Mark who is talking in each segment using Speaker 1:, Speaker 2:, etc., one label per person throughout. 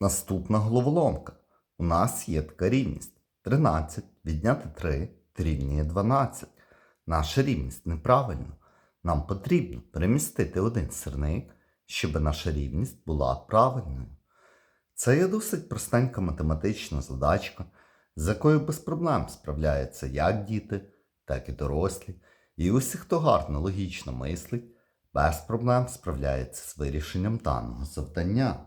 Speaker 1: Наступна головоломка. У нас є така рівність. 13 відняти 3 дорівнює 12. Наша рівність неправильна. Нам потрібно перемістити один сирник, щоб наша рівність була правильною. Це є досить простенька математична задачка, з якою без проблем справляються як діти, так і дорослі. І усі, хто гарно логічно мислить, без проблем справляється з вирішенням даного завдання.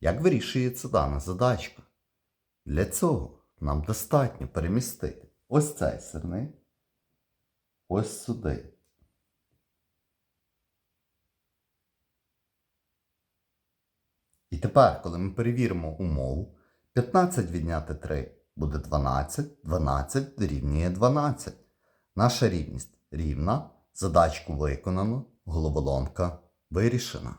Speaker 1: Як вирішується дана задачка? Для цього нам достатньо перемістити ось цей сирник ось сюди. І тепер, коли ми перевіримо умову, 15 відняти 3 буде 12, 12 дорівнює 12. Наша рівність рівна, задачку виконано, головоломка вирішена.